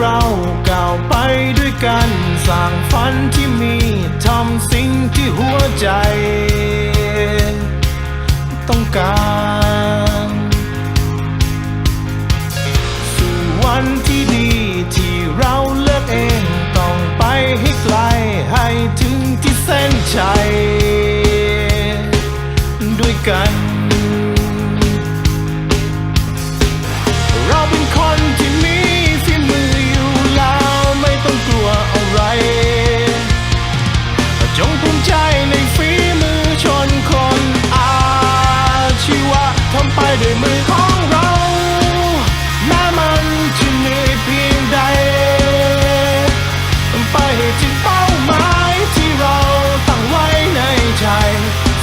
เราก้าวไปด้วยกัน สร้างฝันที่มีทำสิ่งที่หัวใจ ต้องการสู่วันที่ดีที่เราเลือกเองต้องไปให้ไกลให้ถึงที่เส้นชัยด้วยกัน ด้วยมือของเรา แม้มันจะเหนื่อยเพียงใด ไปให้ถึงเป้าหมายที่เราตั้งไว้ในใจ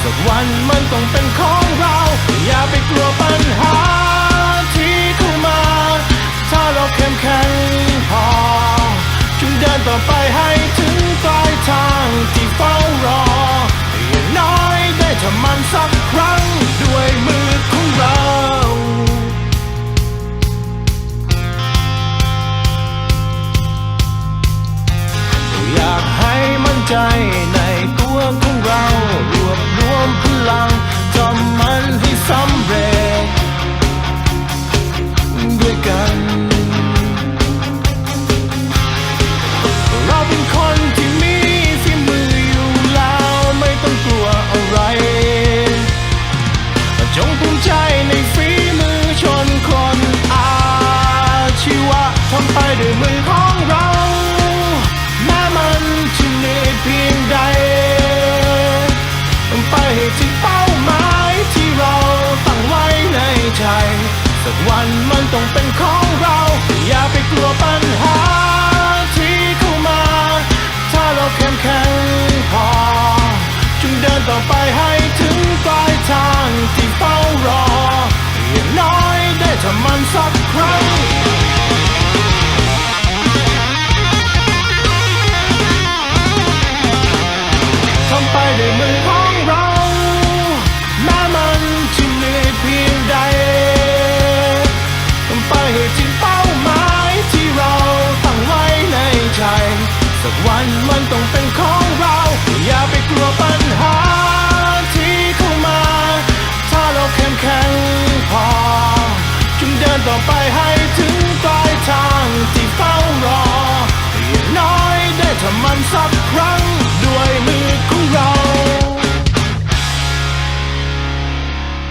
สักวันมันต้องเป็นของเรา อย่าไปกลัวันมันต้องเป็นของเรา อย่าไปกลัวปัญหาที่เข้ามา ถ้าเราเข้มแข็งพอจงเดินต่อไปให้ถึงปลายทางที่เฝ้ารออย่างน้อยได้ทำมันสักครั้ง สักวันมันต้องเป็นของเรา อย่าไปกลัวปัญหาที่เข้ามา ถ้าเราเข้มแข็งพอจงเดินต่อไปให้ถึงปลายทางที่เฝ้ารออย่างน้อยได้ทำมันสักครั้งด้วยมือของเรา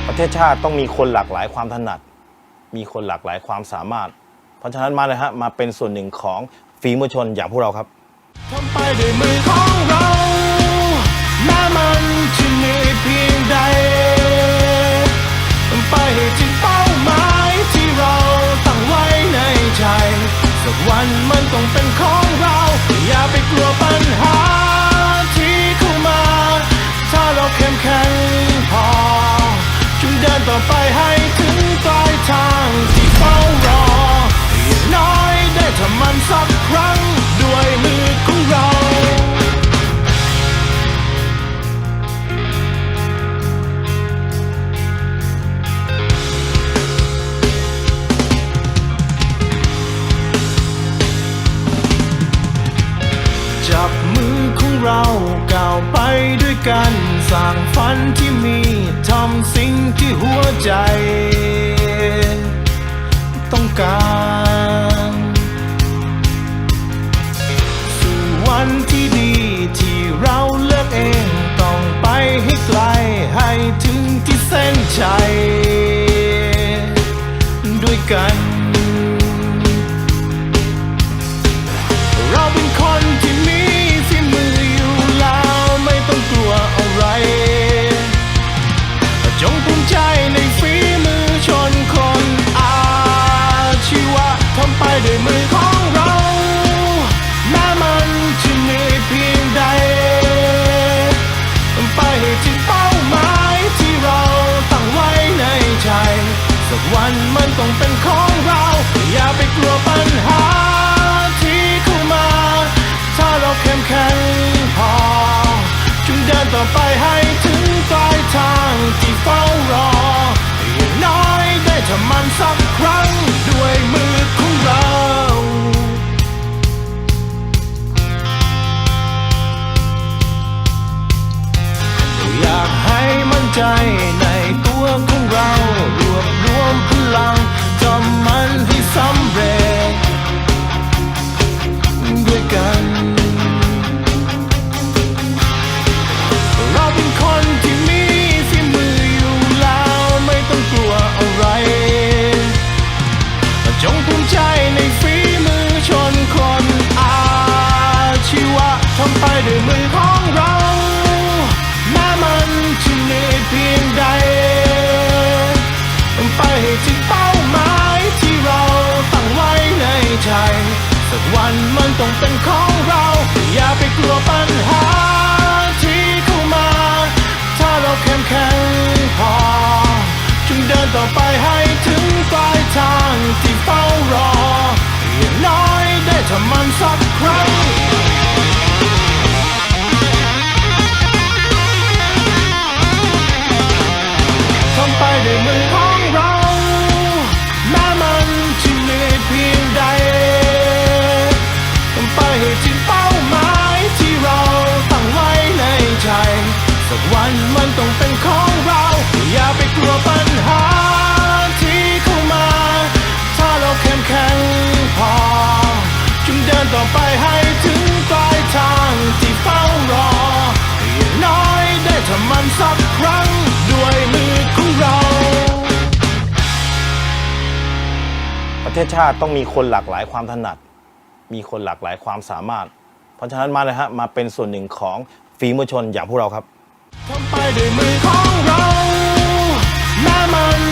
ประเทศชาติต้องมีคนหลากหลายความถนัด มีคนหลากหลายความสามารถ เพราะฉะนั้นมาเลยฮะ มาเป็นส่วนหนึ่งของฝีมือชนอย่างพวกเราครับ ทำไปด้วยมือของเราแม้มันจะเหนื่อยเพียงใดไปให้ถึงเป้าหมายที่เราตั้งไว้ในใจสักวันมันต้องเป็นของเรา อย่าไปกลัวปัญหาที่เข้ามา ถ้าเราเข้มแข็งพอจงเดินต่อไปให้ถึงปลายทางที่เฝ้ารออย่างน้อยได้ทำมันสัก จับมือของเราก้าวไปด้วยกัน สร้างฝันที่มีทำสิ่งที่หัวใจ ต้องการสู่วันที่ดีที่เราเลือกเอง ต้องไปให้ไกลให้ถึงที่เส้นชัยด้วยกัน ด้วยมือของเรา แม้มันจะเหนื่อยเพียงใด ไปให้ถึงเป้าหมายที่เราตั้งไว้ในใจ สักวันมันต้องเป็นของเรา อย่าไปกลัวปัญหาที่เข้ามา ถ้าเราเข้มแข็งพอจงเดินต่อไปให้ถึงปลายทางที่เฝ้ารอ เป็นของเรา อย่าไปกลัวปัญหาที่เข้ามา ถ้าเราเข้มแข็งพอจงเดินต่อไปให้ถึงปลายทางที่เฝ้ารออย่างน้อยได้ทำมันสักครั้ง ชชาติต้องมีคนหลากหลายความถนัด มีคนหลากหลายความสามารถ เพราะฉะนั้นมาเลยฮะมาเป็นส่วนหนึ่งของฝีมือชนอย่างพวกเราครับทไปด้วยมือของเราแม้มัน